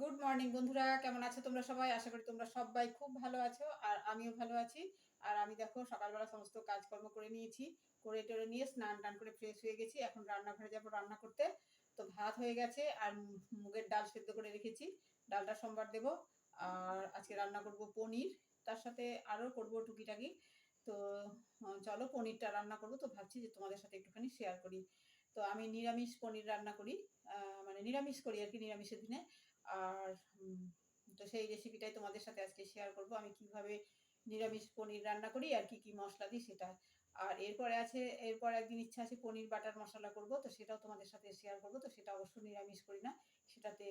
Good morning বন্ধুরা। কেমন আছো তোমরা সবাই? আশা করি তোমরা সবাই খুব ভালো আছো, আর আমিও ভালো আছি। আর আমি দেখো, সকালবেলা সমস্ত কাজকর্ম করে নিয়েছি, করে টেরে নিয়ে স্নান টান করে ফ্রেশ হয়ে গেছি। এখন রান্নাঘরে যাব রান্না করতে। তো ভাত হয়ে গেছে, আর মুগের ডাল সেদ্ধ করে রেখেছি। ডালটা সোমবার দেবো, আর আজকে রান্না করব পনির। তার সাথে আরও করব টুকিটাকি। তো চলো পনিরটা রান্না করব। তো ভাবছি যে তোমাদের সাথে একটুখানি শেয়ার করি। তো আমি নিরামিষ পনির রান্না করি মানে নিরামিষ করি আর কি নিরামিষের দিনে। আর তো সেই রেসিপিটাই তোমাদের সাথে আজকে শেয়ার করব। আমি কীভাবে নিরামিষ পনির রান্না করি আর কি কি মশলা দিই সেটা। আর এরপরে আছে, এরপর একদিন ইচ্ছা আছে পনির বাটার মশলা করব, তো সেটাও তোমাদের সাথে শেয়ার করব। তো সেটা অবশ্য নিরামিষ করি না, সেটাতে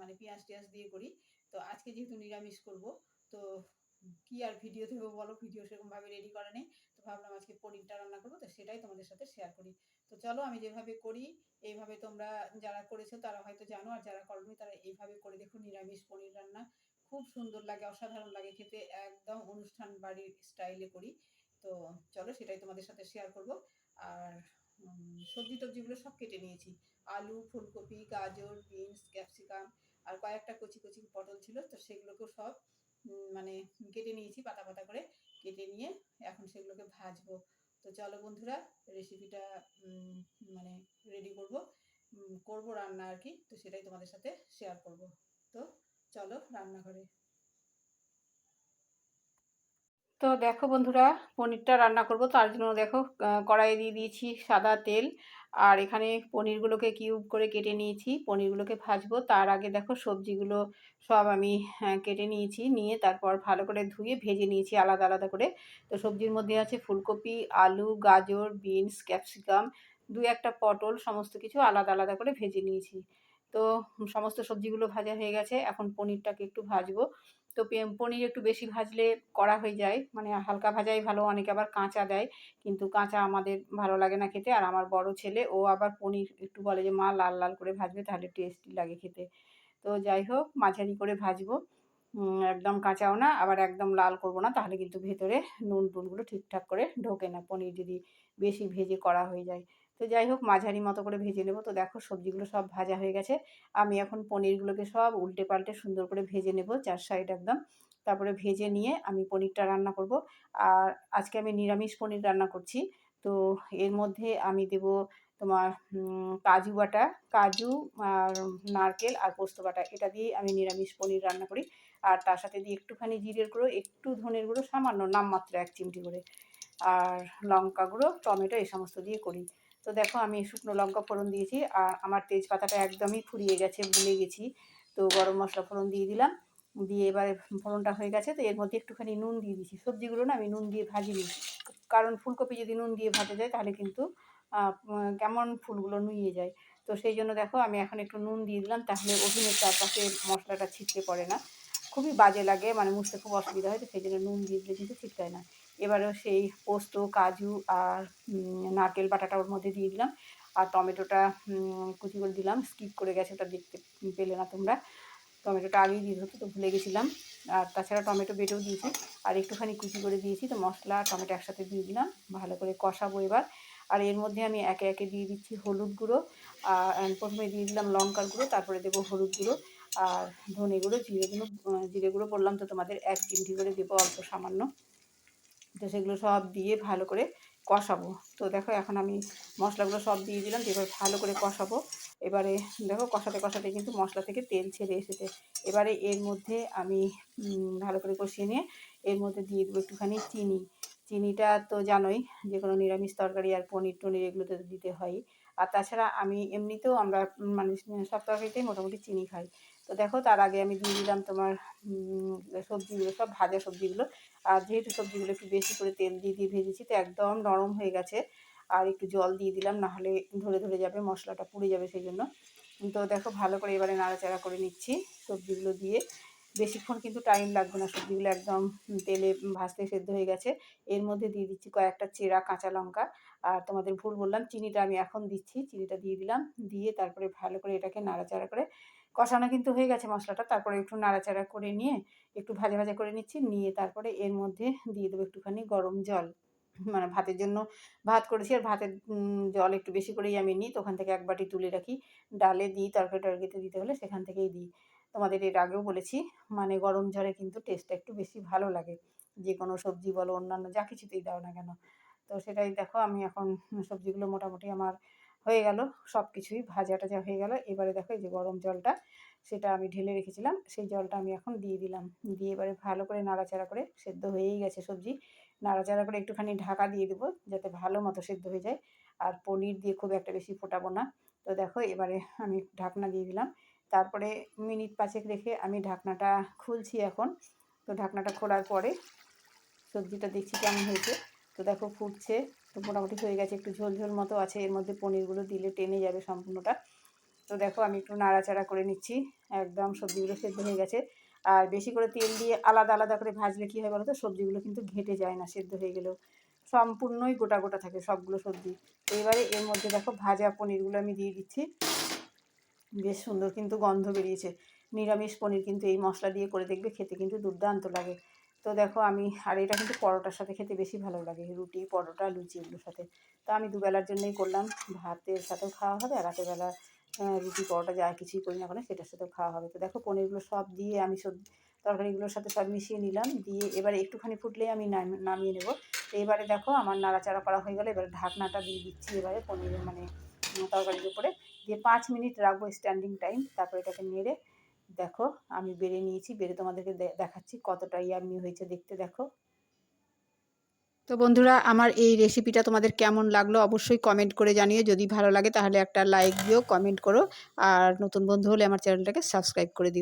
মানে পেঁয়াজ টিয়াজ দিয়ে করি। তো আজকে যেহেতু নিরামিষ করব, তো কি আর ভিডিও দেবো বলো? ভিডিও সেরকমভাবে রেডি করা নেই। ভাবলাম আজকে পনিরটা রান্না করব, তো সেটাই তোমাদের সাথে শেয়ার করি। তো চলো আমি যেভাবে করি, এইভাবে তোমরা যারা করেছ তারা হয়তো জানো, আর যারা করনি তারা এইভাবে করে দেখো, নিরামিষ পনির রান্না খুব সুন্দর লাগে, অসাধারণ লাগে, খেতে একদম অনুষ্ঠান বাড়ির স্টাইলে করি। তো চলো সেটাই তোমাদের সাথে শেয়ার করব। আর সবজি টবজিগুলো সব কেটে নিয়েছি। আলু, ফুলকপি, গাজর, বিনস, ক্যাপসিকাম আর কয়েকটা কচি কচি পটল ছিল, তো সেগুলোকেও সব মানে কেটে নিয়েছি পাতা পাতা করে। কেটে নিয়ে এখন সেগুলোকে ভাজবো। তো চলো বন্ধুরা রেসিপিটা মানে রেডি করব। করব রান্না আর কি, তো সেটাই তোমাদের সাথে শেয়ার করব। তো চলো রান্নাঘরে। তো দেখো বন্ধুরা, পনিরটা রান্না করব। তার জন্য দেখো কড়াইয়ে দিয়ে দিয়েছি সাদা তেল। আর এখানে পনিরগুলোকে কিউব করে কেটে নিয়েছি। পনিরগুলোকে ভাজবো। তার আগে দেখো, সবজিগুলো সব আমি কেটে নিয়েছি। নিয়ে তারপর ভালো করে ধুয়ে ভেজে নিয়েছি আলাদা আলাদা করে। তো সবজির মধ্যে আছে ফুলকপি, আলু, গাজর, বিনস, ক্যাপসিকাম। দু একটা পটল, সমস্ত কিছু আলাদা আলাদা করে ভেজে নিয়েছি। তো সমস্ত সবজিগুলো ভাজা হয়ে গেছে। এখন পনিরটাকে একটু ভাজবো। তো পনির একটু বেশি ভাজলে কড়া হয়ে যায়। মানে হালকা ভাজাই ভালো, অনেকে আবার কাঁচা দেয়। কিন্তু কাঁচা আমাদের ভালো লাগে না খেতে। আর আমার বড় ছেলে, ও আবার পনির একটু বলে যে, মা, লাল লাল করে ভাজবে, তাহলে টেস্টি লাগে খেতে। তো যাই হোক, মাঝারি করে ভাজবো। একদম কাঁচাও না, আবার একদম লাল করব না, তাহলে কিন্তু ভেতরে নুন, টুনগুলো ঠিকঠাক করে ঢোকে না। পনির যদি বেশি ভেজে করা হয়ে যায়। তো যাই হোক, মাঝারি মতো করে ভেজে নেব। তো দেখো, সবজিগুলো সব ভাজা হয়ে গেছে। আমি এখন পনিরগুলোকে সব উল্টে পাল্টে সুন্দর করে ভেজে নেব, চার সাইড একদম। তারপরে ভেজে নিয়ে আমি পনিরটা রান্না করব। আর আজকে আমি নিরামিষ পনির রান্না করছি। তো এর মধ্যে আমি দেব তোমার কাজু বাটা, কাজু আর নারকেল আর পোস্ত বাটা। এটা দিয়ে আমি নিরামিষ পনির রান্না করি। আর তার সাথে দিয়ে একটুখানি জিরের গুঁড়ো, একটু ধনের গুঁড়ো, সামান্য নামমাত্র এক চিমটি করে। আর লঙ্কা গুঁড়ো, টমেটো, এই সমস্ত দিয়ে করি। তো দেখো আমি শুকনো লঙ্কা ফোড়ন দিয়েছি, আর আমার তেজপাতাটা একদমই ফুরিয়ে গেছে, ভুলে গেছি। তো গরম মশলা ফোড়ন দিয়ে দিলাম, দিয়ে এবারে ফোড়নটা হয়ে গেছে, তো এর মধ্যে একটুখানি নুন দিয়ে দিয়েছি। সবজিগুলো না আমি নুন দিয়ে ভাজিনি, কারণ ফুলকপি যদি নুন দিয়ে ভাজা যায় তাহলে কিন্তু কেমন ফুলগুলো নুয়ে যায়। তো সেই জন্য দেখো আমি এখন একটু নুন দিয়ে দিলাম, তাহলে ওভেনের চারপাশে মশলাটা ছিটকে পড়ে না। খুবই বাজে লাগে মানে মুছতে খুব অসুবিধা হয়, তো সেই জন্য নুন দিয়ে দিলে কিন্তু ছিটকায় না। এবারেও সেই পোস্ত, কাজু আর নারকেল বাটাটা ওর মধ্যে দিয়ে দিলাম। আর টমেটোটা কুচি করে দিলাম। স্কিপ করে গেছে, ওটা দেখতে পেলে না তোমরা। টমেটোটা আগেই দিয়ে হতো তো ভুলে গেছিলাম। আর তাছাড়া টমেটো বেটেও দিয়েছি। আর একটুখানি কুচি করে দিয়েছি তো মশলা আর টমেটো একসাথে দিয়ে দিলাম। ভালো করে কষাবো এবার। আর এর মধ্যে আমি একে একে দিয়ে দিচ্ছি হলুদ গুঁড়ো। আর প্রথমে দিয়ে দিলাম লঙ্কার গুঁড়ো, তারপরে দেবো হলুদ গুঁড়ো। আর ধনে গুঁড়ো, জিরে গুঁড়ো জিরে গুঁড়ো বললাম তো তোমাদের এক চিমটি করে দেবো, অল্প সামান্য। তো সেগুলো সব দিয়ে ভালো করে কষাবো। তো দেখো এখন আমি মশলাগুলো সব দিয়ে দিলাম এবার ভালো করে কষাবো। এবারে দেখো কষাতে কষাতে কিন্তু মশলা থেকে তেল ছেড়ে এসেছে। এবারে এর মধ্যে আমি ভালো করে কষিয়ে নিয়ে এর মধ্যে দিয়ে দেবো একটুখানি চিনি। চিনিটা তো জানোই যে কোনো নিরামিষ তরকারি আর পনির টনির এগুলোতে দিতে হয়। আর তাছাড়া আমি এমনিতেও আমরা মানে সব তরকারিতেই মোটামুটি চিনি খাই। তো দেখো, তার আগে আমি দিয়ে দিলাম তোমার সবজিগুলো, সব ভাজা সবজিগুলো। আর যেহেতু সবজিগুলো একটু বেশি করে তেল দিয়ে দিয়ে ভেজেছি, তো একদম নরম হয়ে গেছে। আর একটু জল দিয়ে দিলাম, নাহলে ধরে ধরে যাবে, মশলাটা পুড়ে যাবে সেই জন্য তো দেখো, ভালো করে এবারে নাড়াচাড়া করে নিচ্ছি সবজিগুলো দিয়ে। বেশিক্ষণ কিন্তু টাইম লাগবে না, সবজিগুলো একদম তেলে ভাজতে সেদ্ধ হয়ে গেছে। এর মধ্যে দিয়ে দিচ্ছি কয়েকটা চেরা কাঁচা লঙ্কা। আর তোমাদের ভুল বললাম, চিনিটা আমি এখন দিচ্ছি, চিনিটা দিয়ে দিলাম, দিয়ে তারপরে ভালো করে এটাকে নাড়াচাড়া করে কষানো কিন্তু হয়ে গেছে মশলাটা। তারপরে একটু নাড়াচাড়া করে নিয়ে একটু ভাজা ভাজা করে নিচ্ছি। নিয়ে তারপরে এর মধ্যে দিয়ে দেবো একটুখানি গরম জল। মানে ভাতের জন্য ভাত করেছি আর ভাতের জল একটু বেশি করেই আমি নিই। তো ওখান থেকে এক বাটি তুলে রাখি। ডালে দিই, তরকারি টরকারিতে দিতে হলে সেখান থেকেই দিই। তোমাদের এর আগেও বলেছি মানে গরম জলে কিন্তু টেস্টটা একটু বেশি ভালো লাগে। যে কোনো সবজি বলো, অন্যান্য যা কিছুতেই দাও না কেন। তো সেটাই দেখো, আমি এখন সবজিগুলো মোটামুটি আমার হয়ে গেল সব কিছুই ভাজা টাজা হয়ে গেল। এবারে দেখো এই যে গরম জলটা, সেটা আমি ঢেলে রেখেছিলাম, সেই জলটা আমি এখন দিয়ে দিলাম। দিয়ে এবারে ভালো করে নাড়াচাড়া করে, সেদ্ধ হয়েই গেছে সবজি, নাড়াচাড়া করে একটুখানি ঢাকা দিয়ে দেবো, যাতে ভালো মতো সেদ্ধ হয়ে যায়। আর পনির দিয়ে খুব একটা বেশি ফোটাবো না। তো দেখো এবারে আমি ঢাকনা দিয়ে দিলাম। তারপরে মিনিট পাঁচেক রেখে আমি ঢাকনাটা খুলছি এখন। তো ঢাকনাটা খোলার পরে সবজিটা দেখছি কেমন হয়েছে। তো দেখো ফুটছে। তো মোটামুটি হয়ে গেছে, একটু ঝোল ঝোল মতো আছে, এর মধ্যে পনিরগুলো দিলে টেনে যাবে সম্পূর্ণটা। তো দেখো আমি একটু নাড়াচাড়া করে নিচ্ছি, একদম সবজিগুলো সেদ্ধ হয়ে গেছে। আর বেশি করে তেল দিয়ে আলাদা আলাদা করে ভাজলে কী হয় বলো তো, সবজিগুলো কিন্তু ঘেঁটে যায় না, সেদ্ধ হয়ে গেলেও। সম্পূর্ণই গোটা গোটা থাকে সবগুলো সবজি। এবারে এর মধ্যে দেখো ভাজা পনিরগুলো আমি দিয়ে দিচ্ছি। বেশ সুন্দর কিন্তু গন্ধ বেরিয়েছে। নিরামিষ পনির কিন্তু এই মশলা দিয়ে করে দেখবে, খেতে কিন্তু দুর্দান্ত লাগে। তো দেখো আমি, আর এটা কিন্তু পরোটার সাথে খেতে বেশি ভালো লাগে। রুটি, পরোটা, লুচি এগুলোর সাথে। তো আমি দুবেলার জন্যই করলাম। ভাতের সাথেও খাওয়া হবে আর রাতেরবেলা রুটি, পরোটা যা কিছুই করি না কেন সেটার সাথেও খাওয়া হবে। তো দেখো পনিরগুলো সব দিয়ে আমি সব তরকারিগুলোর সাথে সব মিশিয়ে নিলাম। দিয়ে এবারে একটুখানি ফুটলেই আমি নামিয়ে নেব। তো এবারে দেখো আমার নাড়াচাড়া করা হয়ে গেলে। এবারে ঢাকনাটা দিয়ে দিচ্ছি এবারে পনিরের মানে তরকারির উপরে। দিয়ে পাঁচ মিনিট রাখব স্ট্যান্ডিং টাইম তারপরে এটাকে নেড়ে দেখো, আমি বেড়ে নিয়েছি, বেড়ে তোমাদেরকে দেখাচ্ছি কতটা ইয়ামি হয়েছে দেখতে, দেখো। তো বন্ধুরা, আমার এই রেসিপিটা তোমাদের কেমন লাগল অবশ্যই কমেন্ট করে জানিও। যদি ভালো লাগে তাহলে একটা লাইক দিও কমেন্ট করো। আর নতুন বন্ধু হলে আমার চ্যানেলটাকে সাবস্ক্রাইব করে দিও।